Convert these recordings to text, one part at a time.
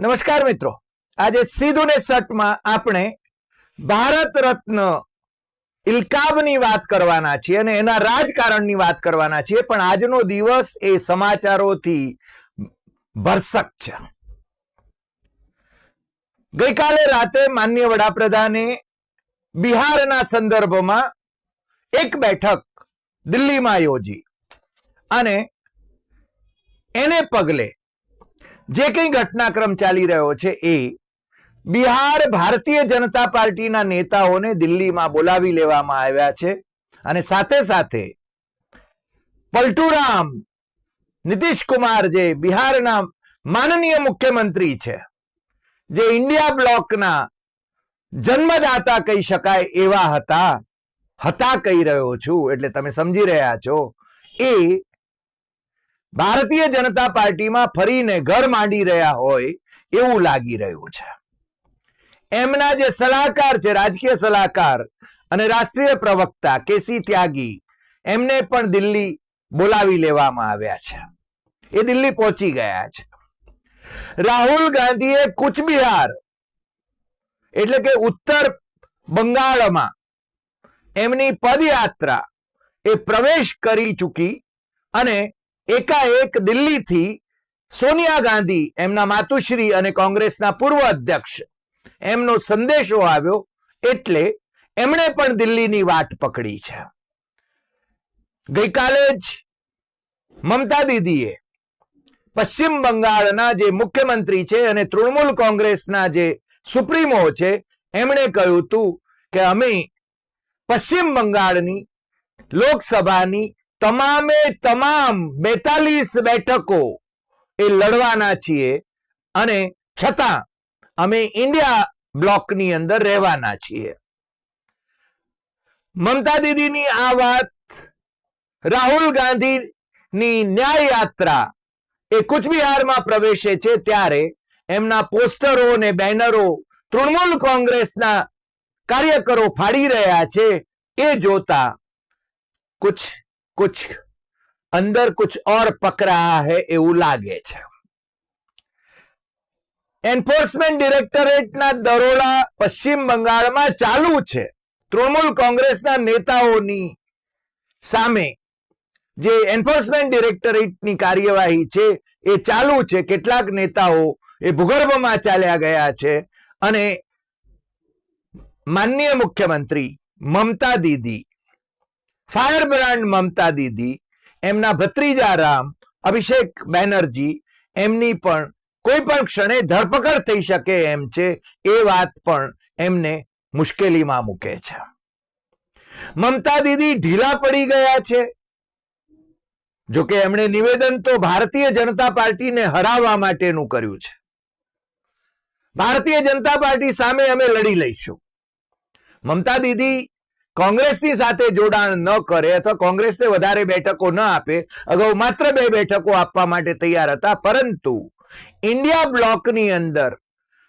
નમસ્કાર મિત્રો. આજે સીધું ને સટમાં આપણે ભારત રત્ન ઇલકાબની વાત કરવાના છીએ અને એના રાજકારણની વાત કરવાના છીએ. પણ આજનો દિવસ એ સમાચારોથી ભરસક છે. ગઈકાલે રાતે માન્ય વડાપ્રધાને બિહારના સંદર્ભમાં એક બેઠક દિલ્હીમાં યોજી અને એને પગલે જે કંઈ ઘટનાક્રમ ચાલી રહ્યો છે એ બિહાર ભારતીય જનતા પાર્ટીના નેતાઓને દિલ્હીમાં બોલાવી લેવામાં આવ્યા છે અને સાથે સાથે પલટુરામ નીતિશ કુમાર જે બિહારના માનનીય મુખ્યમંત્રી છે, જે ઇન્ડિયા બ્લોકના જન્મદાતા કહી શકાય એવા હતા હતા કહી રહ્યો છું, એટલે તમે સમજી રહ્યા છો, એ ભારતીય જનતા પાર્ટીમાં ફરીને ઘર માંડી રહ્યા હોય એવું લાગી રહ્યું છે. એમના જે સલાહકાર છે, રાજકીય સલાહકાર અને રાષ્ટ્રીય પ્રવક્તા કેસી ત્યાગી, એમને પણ દિલ્હી બોલાવી લેવામાં આવ્યા છે. એ દિલ્હી પહોંચી ગયા છે. રાહુલ ગાંધીએ કુચબિહાર એટલે કે ઉત્તર બંગાળમાં એમની પદયાત્રા એ પ્રવેશ કરી ચૂકી અને એકાએક દિલ્હીથી સોનિયા ગાંધી, એમના માતુશ્રી અને કોંગ્રેસના પૂર્વ અધ્યક્ષ, એમનો સંદેશો આવ્યો એટલે એમણે પણ દિલ્હીની વાટ પકડી છે. ગઈકાલે જ મમતા દીદીએ પશ્ચિમ બંગાળના જે મુખ્યમંત્રી છે અને તૃણમૂલ કોંગ્રેસના જે સુપ્રીમો છે, એમણે કહ્યું હતું કે અમે પશ્ચિમ બંગાળની લોકસભાની તમામે તમામ બેતાલીસ બેઠકો એ લડવાના છીએ અને છતાં અમે ઇન્ડિયા બ્લોકની અંદર રહેવાના છીએ. મમતા દીદીની આ વાત, રાહુલ ગાંધીની ન્યાય યાત્રા એ કુચબિહારમાં પ્રવેશે છે ત્યારે એમના પોસ્ટરો અને બેનરો તૃણમૂલ કોંગ્રેસના કાર્યકરો ફાડી રહ્યા છે એ જોતા કુછ कुछ अंदर कुछ और पक रहा है એવું લાગે છે એન્ફોર્સમેન્ટ ડિરેક્ટરેટના દરોડા પશ્ચિમ બંગાળમાં ચાલુ છે તૃણમૂલ કોંગ્રેસના નેતાઓની સામે જે એન્ફોર્સમેન્ટ ડિરેક્ટરેટની કાર્યવાહી છે એ ચાલુ છે કેટલાક નેતાઓ એ ભૂગર્ભમાં ચાલ્યા ગયા છે અને માનનીય મુખ્યમંત્રી મમતા દીદી ફાયર બ્રાન્ડ મમતા દીદી, એમના ભત્રીજા રામ અભિષેક બેનર્જી, એમની પણ કોઈ પણ ક્ષણે ધરપકડ થઈ શકે એમ છે, એ વાત પણ એમને મુશ્કેલીમાં મૂકે છે. મમતા દીદી ઢીલા પડી ગયા છે. જોકે એમણે નિવેદન તો ભારતીય જનતા પાર્ટીને હરાવવા માટેનું કર્યું છે. ભારતીય જનતા પાર્ટી સામે અમે લડી લઈશું. મમતા દીદી કોંગ્રેસની સાથે જોડાણ ન કરે અથવા કોંગ્રેસને વધારે બેઠકો ન આપે, અગાઉ માત્ર બે બેઠકો આપવા માટે તૈયાર હતા. પરંતુ ઇન્ડિયા બ્લોકની અંદર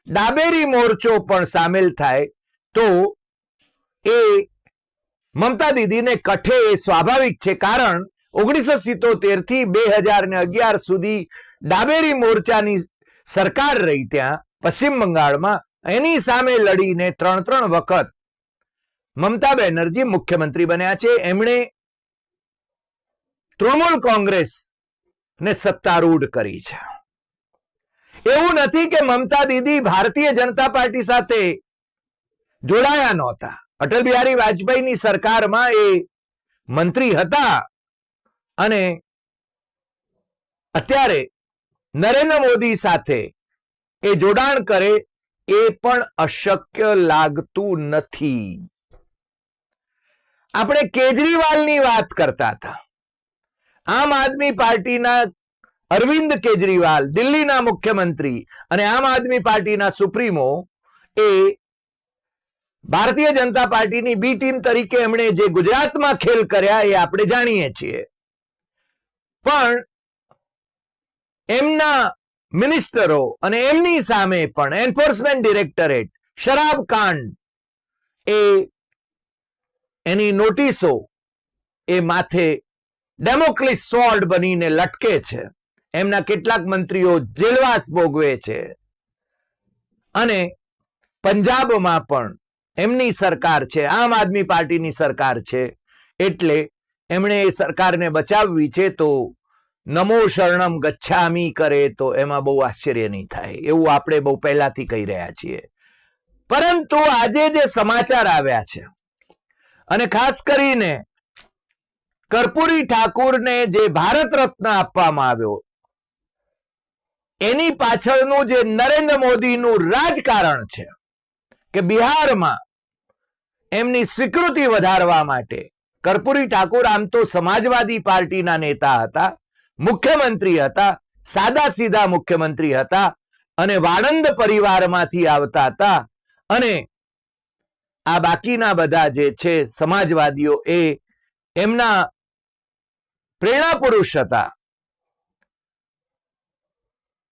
ડાબેરી મોરચો પણ સામેલ થાય તો એ મમતા દીદીને કઠે એ સ્વાભાવિક છે. કારણ ઓગણીસો સિત્તોતેરથી બે હજાર ને અગિયાર સુધી ડાબેરી મોરચાની સરકાર રહી ત્યાં, પશ્ચિમ બંગાળમાં. એની સામે લડીને ત્રણ ત્રણ વખત મમતા બેનર્જી મુખ્યમંત્રી બન્યા છે. એમણે તૃણમૂલ કોંગ્રેસ ને સત્તારૂઢ કરી છે. એવું નથી કે મમતા દીદી ભારતીય જનતા પાર્ટી સાથે જોડાયા નહોતા. અટલ બિહારી વાજપેયીની સરકારમાં એ મંત્રી હતા અને અત્યારે નરેન્દ્ર મોદી સાથે એ જોડાણ કરે એ પણ અશક્ય લાગતું નથી. આપણે કેજરીવાલની વાત કરતા હતા. આમ આદમી પાર્ટીના અરવિંદ કેજરીવાલ, દિલ્હીના મુખ્યમંત્રી અને આમ આદમી પાર્ટીના સુપ્રીમો એ ભારતીય જનતા પાર્ટીની બી ટીમ તરીકે એમણે જે ગુજરાતમાં ખેલ કર્યા એ આપણે જાણીએ છીએ. પણ એમના મિનિસ્ટરો અને એમની સામે પણ એન્ફોર્સમેન્ટ ડિરેક્ટરેટ શરાબ કાંડ એ એની નોટિસો એ માથે ડેમોક્લિસ સોલ્ડ બનીને લટકે છે. એમના કેટલાક મંત્રીઓ જેલવાસ ભોગવે છે. અને પંજાબમાં પણ એમની સરકાર છે, આમ આદમી પાર્ટીની સરકાર છે, એટલે એમણે એ સરકારને બચાવવી છે તો નમો શરણમ ગચ્છામી કરે તો એમાં બહુ આશ્ચર્ય નહીં થાય. એવું આપણે બહુ પહેલાથી કહી રહ્યા છીએ. પરંતુ આજે જે સમાચાર આવ્યા છે અને ખાસ કરીને કર્પૂરી ઠાકુરને જે ભારત રત્ન આપવામાં આવ્યો, એની પાછળનું જે નરેન્દ્ર મોદીનું રાજકારણ છે કે બિહારમાં એમની સ્વીકૃતિ વધારવા માટે કર્પૂરી ઠાકુર આમ તો સમાજવાદી પાર્ટીના નેતા હતા, મુખ્યમંત્રી હતા સાદા સીધા મુખ્યમંત્રી હતા અને વાણંદ પરિવારમાંથી આવતા હતા અને આ બાકીના બધા જે છે સમાજવાદીઓ એ એમના પ્રેરણા પુરુષ હતા.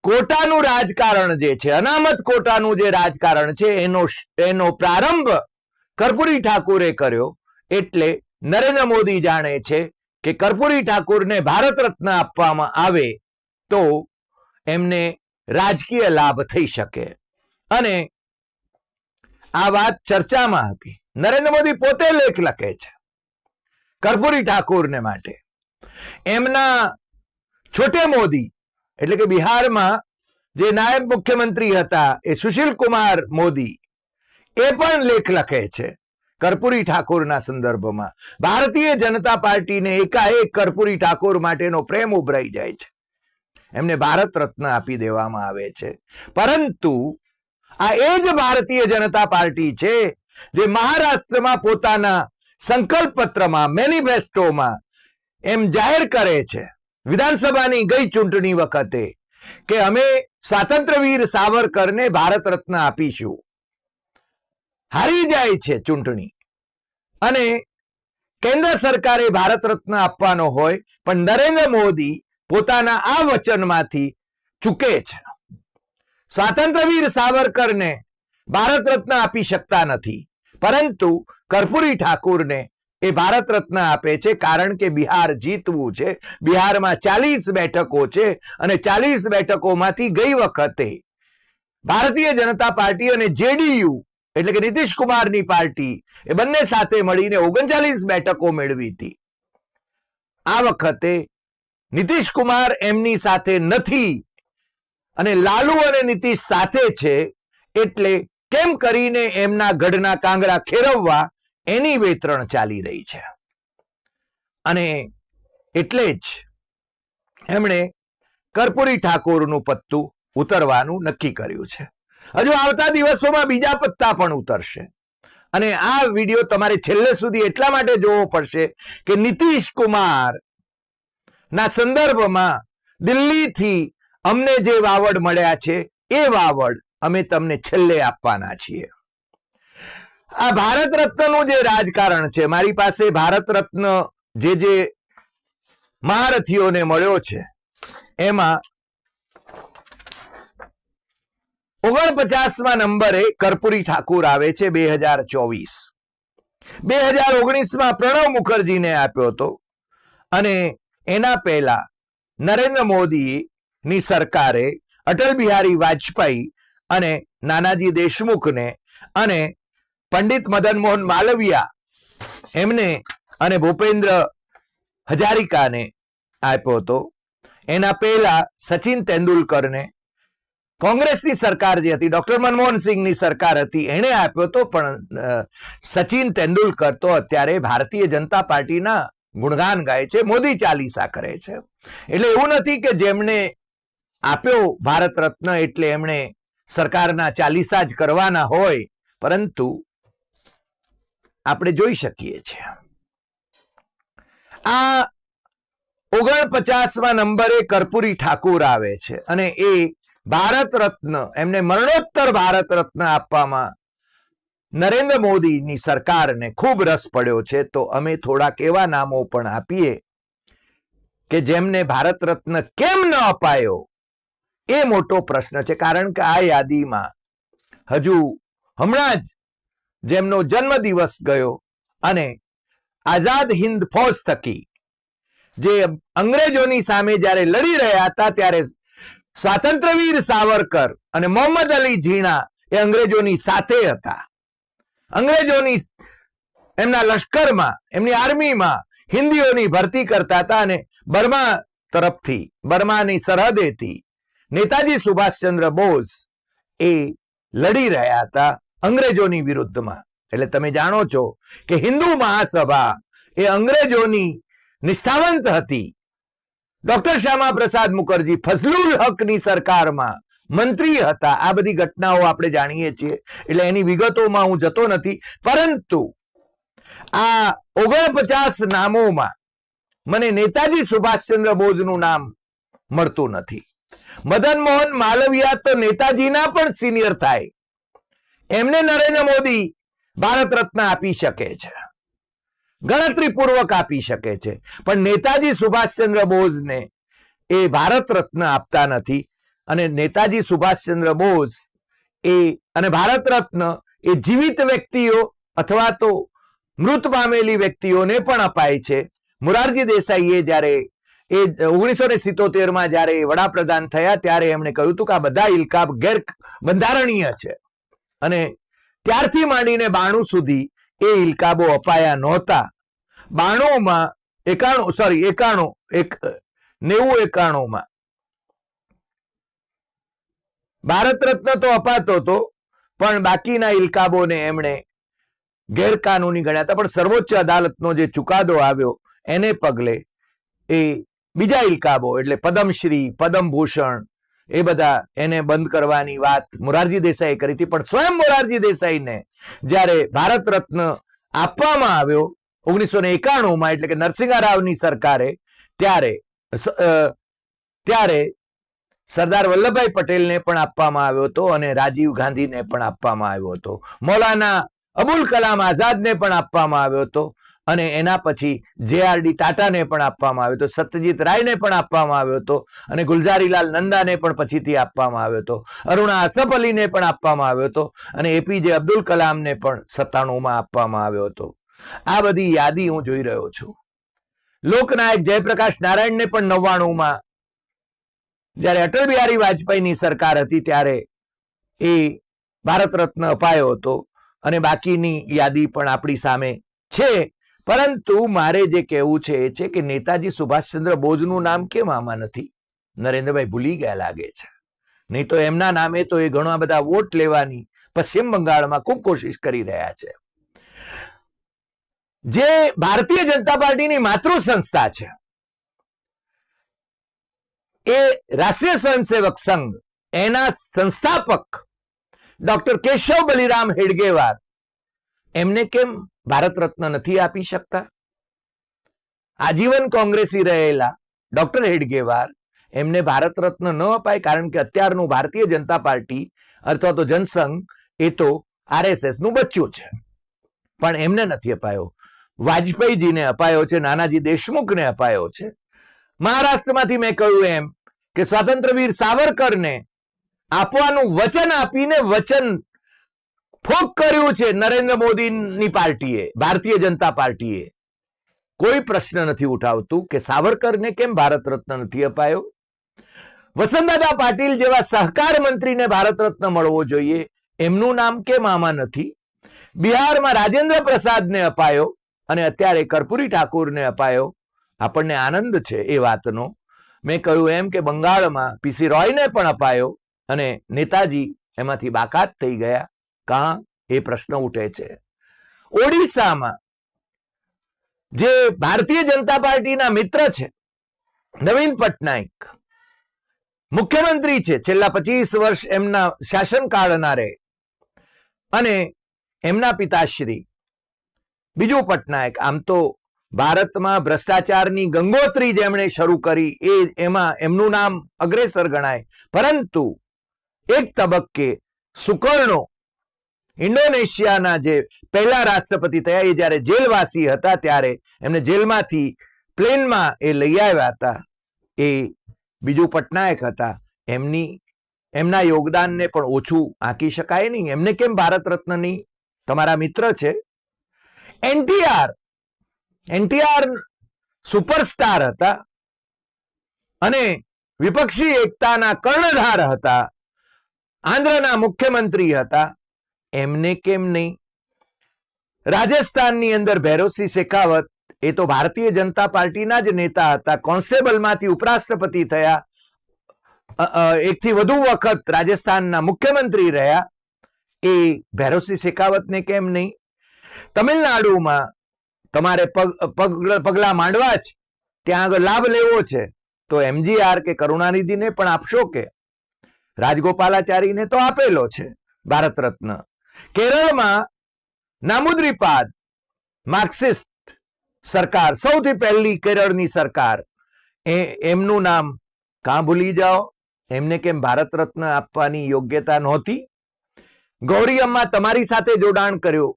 કોટાનું રાજકારણ જે છે, અનામત કોટાનું જે રાજકારણ છે, એનો એનો પ્રારંભ કર્પૂરી ઠાકુરે કર્યો. એટલે નરેન્દ્ર મોદી જાણે છે કે કર્પૂરી ઠાકુરને ભારત રત્ન આપવામાં આવે તો એમને રાજકીય લાભ થઈ શકે. અને આ વાત ચર્ચામાં હતી નરેન્દ્ર મોદી પોતે લેખ લખે છે. કર્પૂરી ઠાકોરને માટે. એમના છોટે મોદી, એટલે કે બિહારમાં જે નાયબ મુખ્યમંત્રી હતા એ સુશીલ કુમાર મોદી, એ પણ લેખ લખે છે કર્પૂરી ઠાકોરના સંદર્ભમાં. ભારતીય જનતા પાર્ટીને એકાએક કર્પૂરી ઠાકોર માટેનો પ્રેમ ઉભરાઈ જાય છે. એમને ભારત રત્ન આપી દેવામાં આવે છે. પરંતુ આ એ જ ભારતીય જનતા પાર્ટી છે જે મહારાષ્ટ્રમાં પોતાના સંકલ્પ પત્રમાં મેનિફેસ્ટોમાં એમ જાહેર કરે છે. વિધાનસભાની ગઈ ચૂંટણી વખતે કે અમે સ્વાતંત્ર્યવીર સાવરકરને ભારત રત્ન આપીશું. હારી જાય છે ચૂંટણી. અને કેન્દ્ર સરકારે ભારત રત્ન આપવાનો હોય, પણ નરેન્દ્ર મોદી પોતાના આ વચનમાંથી ચૂકે છે. સ્વાતંત્ર્યવીર સાવરકરને ભારત રત્ન આપી શકતા નથી. પરંતુ કર્પૂરી ઠાકુરને એ ભારત રત્ન આપે છે કારણ કે બિહાર જીતવું છે. બિહારમાં ચાલીસ બેઠકો છે અને ચાલીસ બેઠકોમાંથી ગઈ વખતે ભારતીય જનતા પાર્ટી અને જેડીયુ એટલે કે નીતિશ કુમારની પાર્ટી એ બંને સાથે મળીને ઓગણચાલીસ બેઠકો મેળવી હતી. આ વખતે નીતિશ કુમાર એમની સાથે નથી. અને લાલુ અને નીતિશ સાથે છે, એટલે કેમ કરીને એમના ગઢના કાંગરા ખેરવવા એની વેતરણ ચાલી રહી છે? અને એટલે જ એમણે કર્પૂરી ઠાકોરનું પત્તું ઉતરવાનું નક્કી કર્યું છે. હજુ આવતા દિવસોમાં બીજા પત્તા પણ ઉતરશે. અને આ વીડિયો તમારે છેલ્લે સુધી એટલા માટે જોવો પડશે કે નીતિશ કુમાર ના સંદર્ભમાં દિલ્હીથી અમને જે વાવડ મળ્યા છે, એ વાવડ અમે તમને છેલ્લે આપવાના છીએ. આ ભારત રત્નનું જે રાજકારણ છે, મારી પાસે ભારત રત્ન જે જે મહારથીઓને મળ્યો છે, એમાં ઓગણપચાસમાં નંબરે કર્પૂરી ઠાકુર આવે છે બે હજાર ચોવીસ. બે હજાર ઓગણીસમાં પ્રણવ મુખર્જીને આપ્યો હતો અને એના પહેલા નરેન્દ્ર મોદી ની સરકારે અટલ બિહારી વાજપેયી અને નાનાજી દેશમુખને અને પંડિત મદન મોહન માલવિયા એમને અને ભૂપેન્દ્ર હજારિકાને આપ્યો હતો. એના પહેલા સચિન તેંડુલકરને કોંગ્રેસની સરકાર જે હતી, ડોક્ટર મનમોહન સિંહની સરકાર હતી, એણે આપ્યો હતો, પણ સચિન તેંડુલકર તો અત્યારે ભારતીય જનતા પાર્ટીના ગુણગાન ગાય છે, મોદી ચાલીસા કરે છે. એટલે એવું નથી કે જેમને આપ્યો ભારત રત્ન એટલે એમણે સરકારના ચાલીસા જ કરવાના હોય, પરંતુ આપણે જોઈ શકીએ છીએ. આ ઓગણપચાસમાં નંબરે કર્પૂરી ઠાકુર આવે છે અને એ ભારત રત્ન, એમને મરણોત્તર ભારત રત્ન આપવામાં નરેન્દ્ર મોદીની સરકારને ખૂબ રસ પડ્યો છે, તો અમે થોડાક એવા નામો પણ આપીએ કે જેમને ભારત રત્ન કેમ ન અપાયો? એ મોટો પ્રશ્ન છે. કારણ કે આ યાદીમાં હજુ હમણાં જ જેમનો જન્મદિવસ ગયો અને આઝાદ હિન્દ ફોજ થકી જે અંગ્રેજોની સામે જ્યારે લડી રહ્યા હતા ત્યારે સ્વાતંત્રવીર સાવરકર અને મોહમ્મદ અલી ઝીણા એ અંગ્રેજોની સાથે હતા. અંગ્રેજોની એમના લશ્કરમાં, એમની આર્મીમાં હિન્દીઓની ભરતી કરતા હતા અને બર્મા તરફથી, બર્માની સરહદેથી નેતાજી સુભાષચંદ્ર બોઝ એ લડી રહ્યા હતા અંગ્રેજોની વિરુદ્ધમાં. એટલે તમે જાણો છો કે હિન્દુ મહાસભા એ અંગ્રેજોની નિષ્ઠાવંત હતી. ડોક્ટર શ્યામા પ્રસાદ મુખર્જી ફઝલુલ હકની સરકારમાં મંત્રી હતા. આ બધી ઘટનાઓ આપણે જાણીએ છીએ. એટલે એની વિગતોમાં હું જતો નથી. પરંતુ આ ઓગણપચાસ નામોમાં મને નેતાજી સુભાષચંદ્ર બોઝનું નામ મળતું નથી. મદન મોહન માલવિયા તો નેતાજીના પણ સિનિયર થાય. એમને નરેન્દ્ર મોદી ભારત રત્ન આપી શકે છે. ગણતરી પૂર્વક આપી શકે છે. પણ નેતાજી સુભાષચંદ્ર બોઝને એ ભારત રત્ન આપતા નથી અને નેતાજી સુભાષચંદ્ર બોઝ એ અને ભારત રત્ન એ જીવિત વ્યક્તિઓ અથવા તો મૃત પામેલી વ્યક્તિઓને પણ અપાય છે. મોરારજી દેસાઈએ જ્યારે એ ઓગણીસો ને સિત્તોતેરમાં જ્યારે વડાપ્રધાન થયા, ત્યારે એમણે કહ્યું હતું કે આ બધા ઇલકાબ ગેર બંધારણીય છે. અને ત્યારથી માંડીને બાણું સુધી એ ઇલકાબો અપાયા નહોતા. બાણુંમાં એકાણું સોરી એકાણું, એક, નેવું એકાણુંમાં. ભારત રત્ન તો અપાતો હતો, પણ બાકીના ઇલકાબોને એમણે ગેરકાનૂની ગણ્યા હતા. પણ સર્વોચ્ચ અદાલતનો જે ચુકાદો આવ્યો, એને પગલે એ બીજા ઇલકાબો એટલે પદ્મશ્રી, પદ્મભૂષણ, એ બધા એને બંધ કરવાની વાત મોરારજી દેસાઈ કરી હતી. પણ સ્વયં મોરારજી દેસાઈને જ્યારે ભારત રત્ન આપવામાં આવ્યો ઓગણીસો ને એકાણુંમાં એટલે કે નરસિંહા રાવની સરકારે, ત્યારે ત્યારે સરદાર વલ્લભભાઈ પટેલને પણ આપવામાં આવ્યો હતો અને રાજીવ ગાંધીને પણ આપવામાં આવ્યો હતો. મૌલાના અબુલ કલામ આઝાદને પણ આપવામાં આવ્યો હતો. અને એના પછી જે આર ડી ટાટાને પણ આપવામાં આવ્યો હતો, સત્યજીત રાયને પણ આપવામાં આવ્યો હતો અને ગુલઝારીલાલ નંદાને પણ પછીથી આપવામાં આવ્યો હતો. અરુણા અસફ અલીને પણ આપવામાં આવ્યો હતો અને એપીજે અબ્દુલ કલામને પણ સત્તાણુંમાં આપવામાં આવ્યો હતો. આ બધી યાદી હું જોઈ રહ્યો છું. લોકનાયક જયપ્રકાશ નારાયણને પણ નવ્વાણુંમાં જ્યારે અટલ બિહારી વાજપેયીની સરકાર હતી ત્યારે એ ભારત રત્ન અપાયો હતો અને બાકીની યાદી પણ આપણી સામે છે. પરંતુ મારે જે કહેવું છે એ છે કે નેતાજી સુભાષચંદ્ર બોઝનું નામ કેમ આમાં નથી? નરેન્દ્રભાઈ ભૂલી ગયા લાગે છે. નહીં તો એમના નામે તો એ ઘણા બધા વોટ લેવાની પશ્ચિમ બંગાળમાં ખૂબ કોશિશ કરી રહ્યા છે. જે ભારતીય જનતા પાર્ટીની માતૃ સંસ્થા છે, એ રાષ્ટ્રીય સ્વયંસેવક સંઘ, એના સંસ્થાપક ડોક્ટર કેશવ બલિરામ હેડગેવાર, એમને કેમ ભારત રત્ન નથી આપી શકતા? આજીવન કોંગ્રેસી રહેલા ડોક્ટર હેડગેવાર એમને ભારત રત્ન ન અપાય કારણ કે અત્યારનું ભારતીય જનતા પાર્ટી અથવા તો જનસંઘ એ તો આરએસએસનું બચ્ચું છે. પણ એમને નથી અપાયો. વાજપેયીજીને અપાયો છે, નાનાજી દેશમુખને અપાયો છે. મહારાષ્ટ્રમાંથી મેં કહ્યું એમ કે સ્વાતંત્રવીર સાવરકરને આપવાનું વચન આપીને વચન ફોક કર્યું છે નરેન્દ્ર મોદીની પાર્ટીએ, ભારતીય જનતા પાર્ટીએ. કોઈ પ્રશ્ન નથી ઉઠાવતું કે સાવરકરને કેમ ભારત રત્ન નથી અપાયો? વસંતદાદા પાટીલ જેવા સહકાર મંત્રીને ભારત રત્ન મળવો જોઈએ, એમનું નામ કેમ આમાં નથી? બિહારમાં રાજેન્દ્ર પ્રસાદને અપાયો અને અત્યારે કર્પૂરી ઠાકુરને અપાયો? આપણને આનંદ છે એ વાતનો. મેં કહ્યું એમ કે બંગાળમાં પીસી રોયને પણ અપાયો અને નેતાજી એમાંથી બાકાત થઈ ગયા. કાં એ પ્રશ્ન ઉઠે છે. ઓડિશામાં જે ભારતીય જનતા પાર્ટીના મિત્ર છે, નવીન પટનાયક, મુખ્યમંત્રી છે, છેલ્લા પચીસ વર્ષ એમના શાસનકાળના રહે. અને એમના પિતાશ્રી, બીજુ પટનાયક, આમ તો ભારતમાં ભ્રષ્ટાચારની ગંગોત્રી જેમણે શરૂ કરી, એ એમાં એમનું નામ અગ્રેસર ગણાય. પરંતુ એક તબક્કે સુકર્ણો ઇન્ડોનેશિયાના જે પહેલા રાષ્ટ્રપતિ થયા, એ જ્યારે જેલવાસી હતા ત્યારે એમને જેલમાંથી પ્લેનમાં એ લઈ આવ્યા હતા. એ બીજુ પટનાયક હતા. એમની, એમના યોગદાનને પણ ઓછું આંકી શકાય નહીં. એમને કેમ ભારત રત્નની તમારા મિત્ર છે? એનટીઆર એનટીઆર સુપરસ્ટાર હતા અને વિપક્ષી એકતાના કર્ણધાર હતા. આંધ્રના મુખ્યમંત્રી હતા. એમને કેમ નહીં? રાજસ્થાનની અંદર ભૈરવસિંહ શેખાવત એ તો ભારતીય જનતા પાર્ટીના જ નેતા હતા. કોન્સ્ટેબલમાંથી ઉપરાષ્ટ્રપતિ થયા. એકથી વધુ વખત રાજસ્થાનના મુખ્યમંત્રી રહ્યા. એ ભૈરવસિંહ શેખાવતને કેમ નહીં? તમિલનાડુમાં તમારે પગ, પગ- પગલા માંડવા જ ત્યાં આગળ લાભ લેવો છે. તો એમજીઆર કે કરુણાનિધિને પણ આપશો કે? રાજગોપાલાચારીને તો આપેલો છે. ભારત રત્ન. કેરળમાં નામુદ્રીપાદ માર્ક્સિસ્ટ સરકાર, સૌથી પહેલી કેરળની સરકાર. એ, એમનું નામ કાં ભૂલી જાઓ, એમને કેમ ભારત રત્ન આપવાની યોગ્યતા નહોતી? ગૌરી અમ્મા તમારી સાથે જોડાણ કર્યું.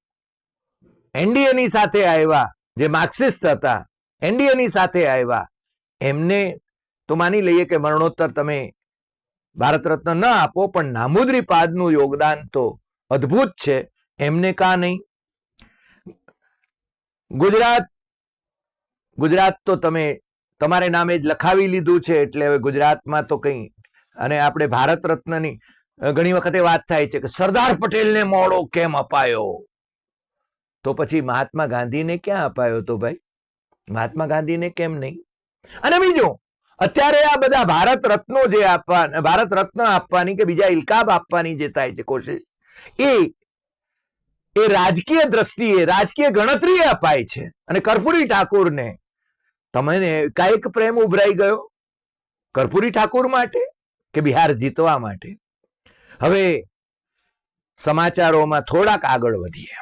એનડીએની સાથે આવ્યા, જે માર્ક્સિસ્ટ હતા, એનડીએની સાથે આવ્યા. એમને તો માની લઈએ કે મરણોત્તર તમે ભારત રત્ન ન આપો, પણ નામુદ્રી પાદનું યોગદાન તો અદ્ભુત છે. એમને કા નહીં? ગુજરાત ગુજરાત તો તમે, તમારે નામે જ લખાવી લીધું છે એટલે હવે ગુજરાતમાં તો કંઈ. અને આપણે ભારત રત્નની ઘણી વખતે વાત થાય છે કે સરદાર પટેલને મોડો કેમ અપાયો? તો પછી મહાત્મા ગાંધીને ક્યાં અપાયો તો ભાઈ? મહાત્મા ગાંધીને કેમ નહીં? અને બીજું, અત્યારે આ બધા ભારત રત્નો જે આપવા, ભારત રત્ન આપવાની કે બીજા ઇલકાબ આપવાની જે થાય છે કોશિશ એ એ રાજકીય દ્રષ્ટિએ, રાજકીય ગણતરીએ અપાય છે. અને કર્પૂરી ઠાકોરને તમને કાંઈક પ્રેમ ઉભરાઈ ગયો? કર્પૂરી ઠાકોર માટે કે બિહાર જીતવા માટે? હવે સમાચારોમાં થોડાક આગળ વધીએ.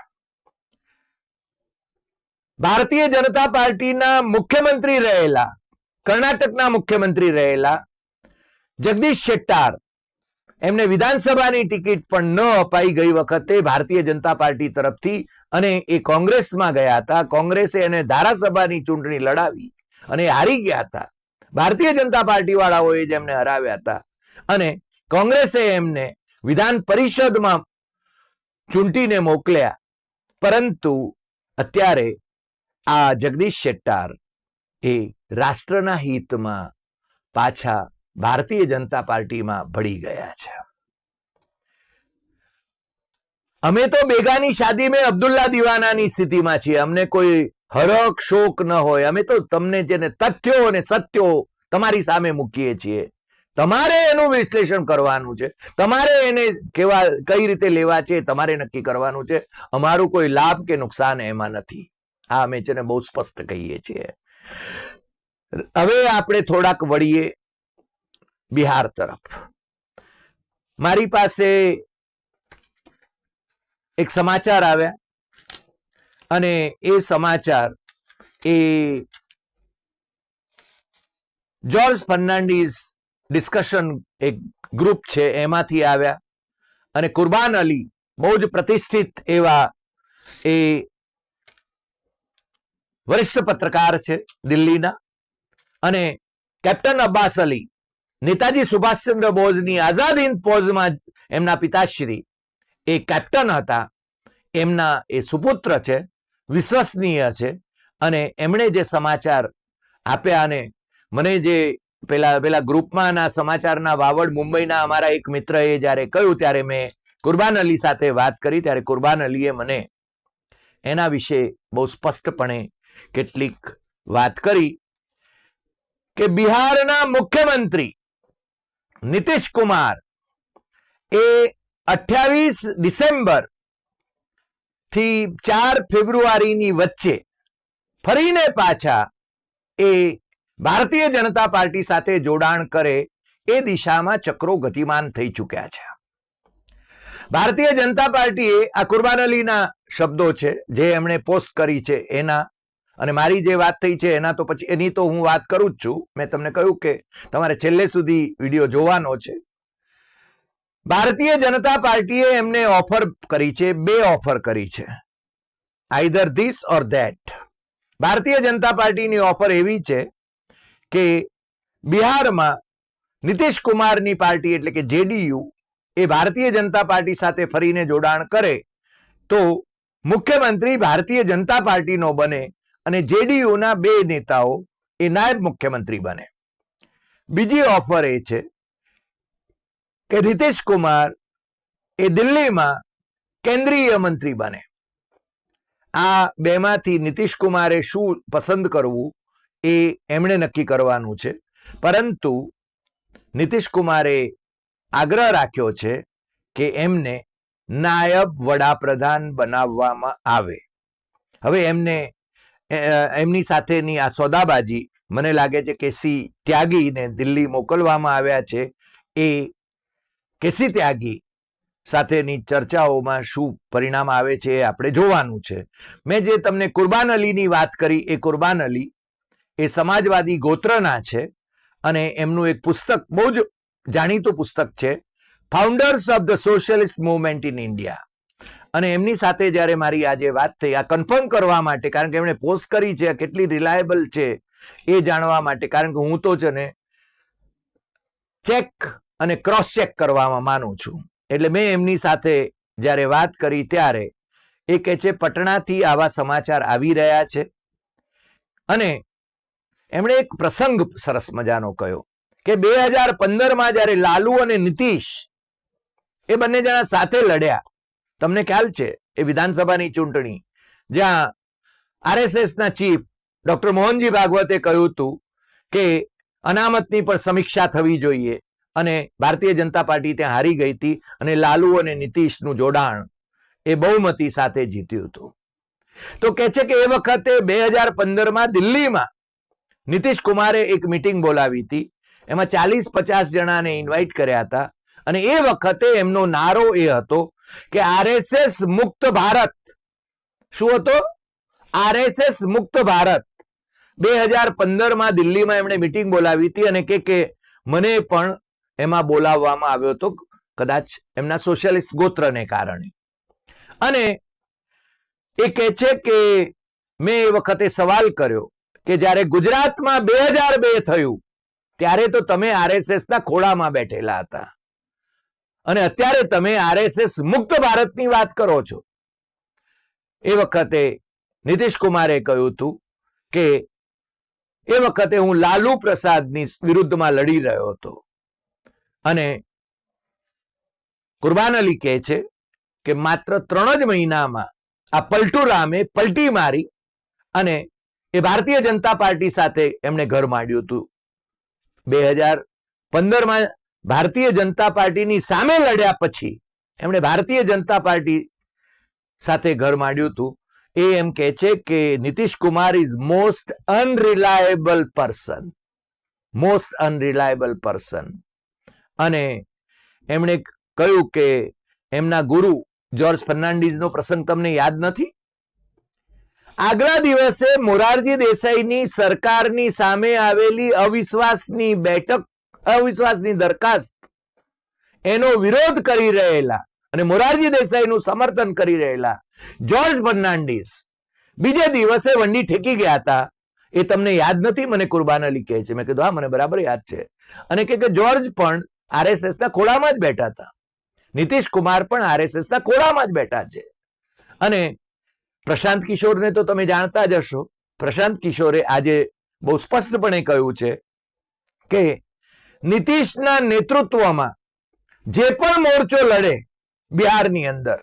ભારતીય જનતા પાર્ટીના મુખ્યમંત્રી રહેલા, કર્ણાટકના મુખ્યમંત્રી રહેલા જગદીશ શેટ્ટાર એમને વિધાનસભાની ટિકિટ પણ ન અપાઈ ગઈ વખતે ભારતીય જનતા પાર્ટી તરફથી અને એ કોંગ્રેસમાં ગયા હતા. કોંગ્રેસે એને ધારાસભાની ચૂંટણી લડાવી અને હારી ગયા હતા. ભારતીય જનતા પાર્ટી વાળાઓએ જ એમને હરાવ્યા હતા અને કોંગ્રેસે એમને વિધાન પરિષદમાં ચૂંટીને મોકલ્યા. પરંતુ અત્યારે આ જગદીશ શેટ્ટાર એ રાષ્ટ્રના હિતમાં પાછા ભારતીય જનતા પાર્ટીમાં ભળી ગયા છે. અમે તો બેગાની શાદી મેં અબ્દુલ્લા દિવાનાની સ્થિતિમાં છીએ. અમને કોઈ હરક શોક ન હોય. અમે તો તમને જેને તથ્યો અને સત્યો તમારી સામે મૂકીએ છીએ. તમારે એનું વિશ્લેષણ કરવાનું છે. તમારે એને કેવા, કઈ રીતે લેવા છે તમારે નક્કી કરવાનું છે. અમારું કોઈ લાભ કે નુકસાન એમાં નથી. આ અમે છે બહુ સ્પષ્ટ કહીએ છીએ. હવે આપણે થોડાક વળીએ. બિહાર તરફ. મારી પાસે એક સમાચાર આવ્યા અને એ સમાચાર એ જોર્જ ફર્નાન્ડીઝ ડિસ્કશન એક ગ્રુપ છે, એમાંથી આવ્યા અને કુરબાન અલી બહુ જ પ્રતિષ્ઠિત એવા એ વરિષ્ઠ પત્રકાર છે દિલ્હીના અને કેપ્ટન અબ્બાસ અલી નેતાજી સુભાષચંદ્ર બોઝની આઝાદ હિંદ ફોજમાં એમના પિતાશ્રી, એ કેપ્ટન હતા. એમના એ સુપુત્ર છે, વિશ્વસનીય છે અને એમણે જે સમાચાર આપ્યા અને મને જે પેલા પેલા ગ્રુપમાં સમાચારના વાવડ મુંબઈના અમારા એક મિત્રએ જ્યારે કહ્યું ત્યારે મેં કુરબાન અલી સાથે વાત કરી ત્યારે કુરબાન અલીએ મને એના વિશે બહુ સ્પષ્ટપણે કેટલીક વાત કરી કે બિહારના મુખ્યમંત્રી નીતિશ કુમાર એ અઠ્યાવીસ ડિસેમ્બરથી ચાર ફેબ્રુઆરીની વચ્ચે ફરીને પાછા એ ભારતીય જનતા પાર્ટી સાથે જોડાણ કરે એ દિશામાં ચક્રો ગતિમાન થઈ ચૂક્યા છે. ભારતીય જનતા પાર્ટીએ આ કુરબાન અલીના શબ્દો છે, જે એમણે પોસ્ટ કરી છે, એના અને મારી જે વાત થઈ છે, એના તો પછી એની તો હું વાત કરું જ છું. મેં તમને કહ્યું કે તમારે છેલ્લે સુધી વીડિયો જોવાનો છે. ભારતીય જનતા પાર્ટીએ એમને ઓફર કરી છે, બે ઓફર કરી છે. Either this or that Bharatiya Janata પાર્ટીની ઓફર એવી છે કે બિહારમાં નીતિશ કુમારની પાર્ટી એટલે કે જેડીયુ એ ભારતીય જનતા પાર્ટી સાથે ફરીને જોડાણ કરે તો મુખ્યમંત્રી ભારતીય જનતા પાર્ટીનો બને અને જેડીયુના બે નેતાઓ એ નાયબ મુખ્યમંત્રી બને. બીજી ઓફર એ છે કે રીતેશ કુમાર એ દિલ્હીમાં કેન્દ્રીય મંત્રી બને. આ બેમાંથી નીતિશ કુમારે શું પસંદ કરવું એ એમણે નક્કી કરવાનું છે. પરંતુ નીતિશ કુમારે આગ્રહ રાખ્યો છે કે એમને નાયબ વડાપ્રધાન બનાવવામાં આવે. હવે એમને એમની સાથેની આ સોદાબાજી મને લાગે છે કે સી ત્યાગીને દિલ્હી મોકલવામાં આવ્યા છે. એ કેસી ત્યાગી સાથેની ચર્ચાઓમાં શું પરિણામ આવે છે એ આપણે જોવાનું છે. મેં જે તમને કુરબાન અલીની વાત કરી, એ કુરબાન અલી એ સમાજવાદી ગોત્રના છે અને એમનું એક પુસ્તક, બહુ જ જાણીતું પુસ્તક છે. Founders of the socialist movement in India અને એમની સાથે જ્યારે મારી આજે વાત થઈ, આ કન્ફર્મ કરવા માટે, કારણ કે એમણે પોસ્ટ કરી છે કેટલી રિલાયબલ છે, એ જાણવા માટે, કારણ કે હું તો છે ને ચેક અને ક્રોસ ચેક કરવામાં માનું છું. એટલે મેં એમની સાથે જ્યારે વાત કરી ત્યારે એ કહે છે, પટણાથી આવા સમાચાર આવી રહ્યા છે. અને એમણે એક પ્રસંગ સરસ મજાનો કહ્યો કે બે હજાર પંદરમાં જ્યારે લાલુ અને નીતિશ એ બંને જણા સાથે લડ્યા તમને ખ્યાલ છે એ વિધાનસભાની ચૂંટણી, જ્યાં આરએસએસના ચીફ ડોક્ટર મોહનજી ભાગવતે કહ્યું હતું કે અનામતની પણ સમીક્ષા થવી જોઈએ અને ભારતીય જનતા પાર્ટી ત્યાં હારી ગઈ હતી અને લાલુ અને નીતિશનું જોડાણ એ બહુમતી સાથે જીત્યું હતું. તો કે છે કે એ વખતે બે હજાર પંદરમાં દિલ્હીમાં નીતિશ કુમારે એક મિટિંગ બોલાવી હતી, એમાં ચાલીસ પચાસ જણાને ઇન્વાઇટ કર્યા હતા અને એ વખતે એમનો નારો એ હતો કે આરએસએસ મુક્ત ભારત. શું હતો? આરએસએસ મુક્ત ભારત. બે હજાર પંદરમાં દિલ્હીમાં એમણે મિટિંગ બોલાવી હતી અને કે મને પણ એમાં બોલાવવામાં આવ્યો હતો. કદાચ એમના સોશિયલિસ્ટ ગોત્રને કારણે. અને એ કહે છે કે મેં એ વખતે સવાલ કર્યો કે જ્યારે ગુજરાતમાં બે હજાર બે થયું, ત્યારે તો તમે આરએસએસના ખોળામાં બેઠેલા હતા. અને અત્યારે તમે આરએસએસ મુક્ત ભારતની વાત કરો છો. એ વખતે નીતિશ કુમારે કહ્યું હતું કે એ વખતે હું લાલુ પ્રસાદની વિરુદ્ધમાં લડી રહ્યો હતો. અને કુરબાન અલી કહે છે કે માત્ર ત્રણ જ મહિનામાં આ પલટુ રામે પલટી મારી અને એ ભારતીય જનતા પાર્ટી સાથે એમણે ઘર માંડ્યું હતું. બે હજાર પંદરમાં ભારતીય જનતા પાર્ટીની સામે લડ્યા પછી એમણે ભારતીય જનતા પાર્ટી સાથે ઘર માંડ્યું હતું. એ એમ કહે છે કે Nitish Kumar is most unreliable person. Most unreliable person. અને એમણે કહ્યું કે એમના ગુરુ જોર્જ ફર્નાન્ડિઝનો પ્રસંગ તમને યાદ નથી? આગલા દિવસે મોરારજી દેસાઈની સરકારની સામે આવેલી અવિશ્વાસની બેઠક અવિશ્વાસની દરખાસ્ત. એનો વિરોધ કરી રહેલા અને મોરારજી દેસાઈનું સમર્થન કરી રહેલા જોર્જ ફર્નાન્ડિસ બીજે દિવસે વંડી ઠેકી ગયા હતા. એ તમને યાદ નથી? મને કુરબાન અલી કહે છે. મેં કીધું, હા, મને બરાબર યાદ છે. અને કે જોર્જ પણ આરએસએસ ખોળામાં જ બેઠા હતા. નીતિશ કુમાર પણ આરએસએસ ના ખોળામાં જ બેઠા છે. અને પ્રશાંત કિશોરને તો તમે જાણતા જ હશો. પ્રશાંત કિશોરે આજે બહુ સ્પષ્ટપણે કહ્યું છે કે નીતિશના નેતૃત્વમાં જે પણ મોરચો લડે બિહારની અંદર,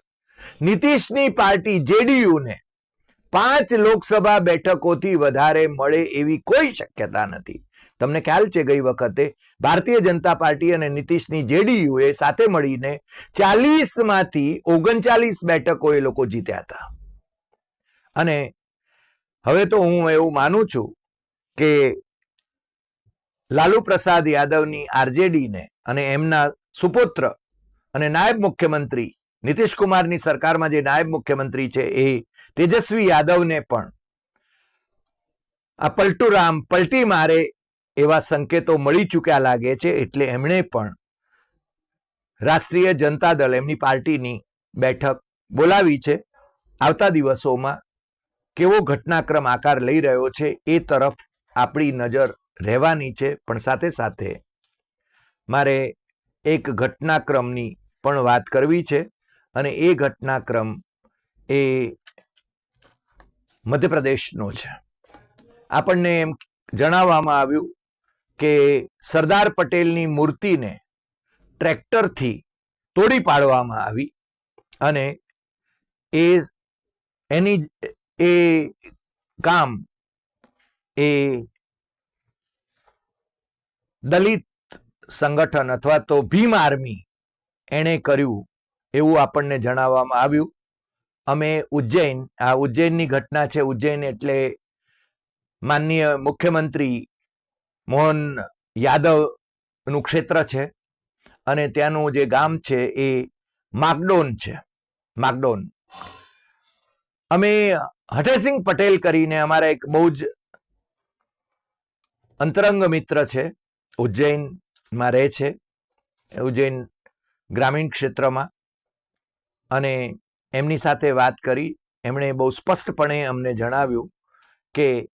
નીતિશની પાર્ટી જેડીયુને પાંચ લોકસભા બેઠકોથી વધારે મળે એવી કોઈ શક્યતા નથી. તમને ખ્યાલ છે ગઈ વખતે ભારતીય જનતા પાર્ટી અને નીતિશની જેડીયુ એ સાથે મળીને ચાલીસમાંથી ઓગણચાલીસ બેઠકો એ લોકો જીત્યા હતા. અને હવે તો હું એવું માનું છું કે લાલુ પ્રસાદ યાદવની આરજેડીને અને એમના સુપુત્ર અને નાયબ મુખ્યમંત્રી નીતિશ કુમારની સરકારમાં જે નાયબ મુખ્યમંત્રી છે એ તેજસ્વી યાદવને પણ આ પલટુરામ પલટી મારે એવા સંકેતો મળી ચૂક્યા લાગે છે એટલે એમણે પણ રાષ્ટ્રીય જનતા દળ એમની પાર્ટીની બેઠક બોલાવી છે. આવતા દિવસોમાં કેવો ઘટનાક્રમ આકાર લઈ રહ્યો છે એ તરફ આપણી નજર રહેવાની છે, પણ સાથે સાથે મારે એક ઘટનાક્રમની પણ વાત કરવી છે અને એ ઘટનાક્રમ એ મધ્યપ્રદેશનો છે. આપણને એમ જણાવવામાં આવ્યું કે સરદાર પટેલની મૂર્તિને ટ્રેક્ટરથી તોડી પાડવામાં આવી અને એ એની એ કામ એ દલિત સંગઠન અથવા તો ભીમ આર્મી એણે કર્યું એવું આપણને જણાવવામાં આવ્યું. અમે ઉજ્જૈન, આ ઉજ્જૈનની ઘટના છે. ઉજ્જૈન એટલે માનનીય મુખ્યમંત્રી મોહન યાદવનું ક્ષેત્ર છે અને ત્યાંનું જે ગામ છે એ માકડોન છે. માકડોન અમે હઠેસિંહ પટેલ કરીને અમારા એક બહુ જ અંતરંગ મિત્ર છે. ઉજ્જૈનમાં રહે છે. ઉજ્જૈન ગ્રામીણ ક્ષેત્રમાં અને એમની સાથે વાત કરી. એમણે બહુ સ્પષ્ટપણે અમને જણાવ્યું કે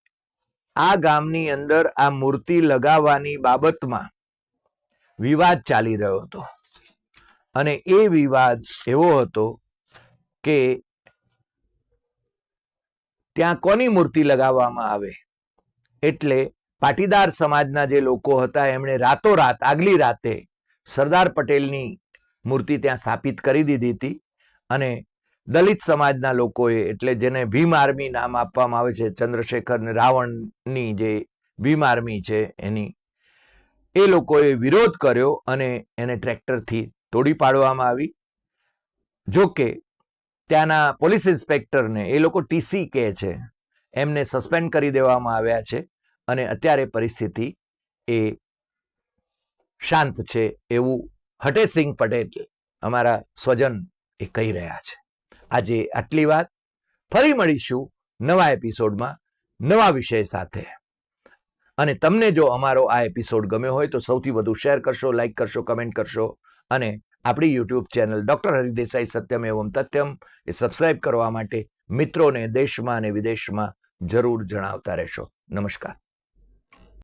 આ ગામની અંદર આ મૂર્તિ લગાવવાની બાબતમાં વિવાદ ચાલી રહ્યો હતો. અને એ વિવાદ એવો હતો કે ત્યાં કોની મૂર્તિ લગાવવામાં આવે? એટલે પાટીદાર સમાજના જે લોકો હતા, એમણે રાતોરાત, આગલી રાતે સરદાર પટેલની મૂર્તિ ત્યાં સ્થાપિત કરી દીધી હતી અને દલિત સમાજના લોકોએ, એટલે જેને ભીમ આર્મી નામ આપવામાં આવે છે, ચંદ્રશેખર ને રાવણની જે ભીમ આર્મી છે, એની, એ લોકોએ વિરોધ કર્યો અને એને ટ્રેક્ટરથી તોડી પાડવામાં આવી. જોકે ત્યાંના પોલીસ ઇન્સ્પેક્ટરને, એ લોકો ટીસી કહે છે, એમને સસ્પેન્ડ કરી દેવામાં આવ્યા છે. અને અત્યારે પરિસ્થિતિ એ શાંત છે એવું હટેસિંહ પટેલ અમારા સ્વજન એ કહી રહ્યા છે. આજે આટલી વાત. ફરી મળીશું નવા એપિસોડમાં નવા વિષય સાથે. અને તમને જો અમારો આ એપિસોડ ગમ્યો હોય તો સૌથી વધુ શેર કરશો, લાઈક કરશો, કમેન્ટ કરશો અને આપણી YouTube channel doctor Hari Desai Satyam Evam Tathyam એ સબસ્ક્રાઇબ કરવા માટે મિત્રોને દેશમાં અને વિદેશમાં જરૂર જણાવતા રહેશો. નમસ્કાર.